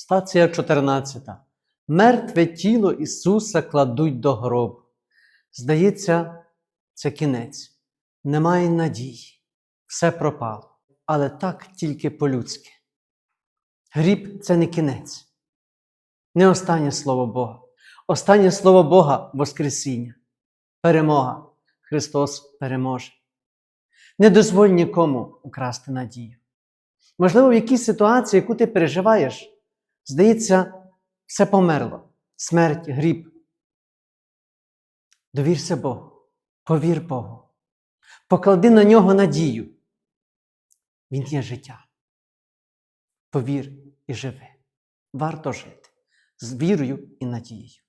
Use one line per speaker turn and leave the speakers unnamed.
Стація 14. Мертве тіло Ісуса кладуть до гробу. Здається, це кінець. Немає надії. Все пропало. Але так тільки по-людськи. Гріб це не кінець. Не останнє слово Бога. Останнє слово Бога Воскресіння. Перемога. Христос переможе. Не дозволь нікому украсти надію. Можливо, в якійсь ситуації, яку ти переживаєш, здається, все померло. Смерть, гріб. Довірся Богу, повір Богу, поклади на нього надію. Він є життя. Повір і живи. Варто жити з вірою і надією.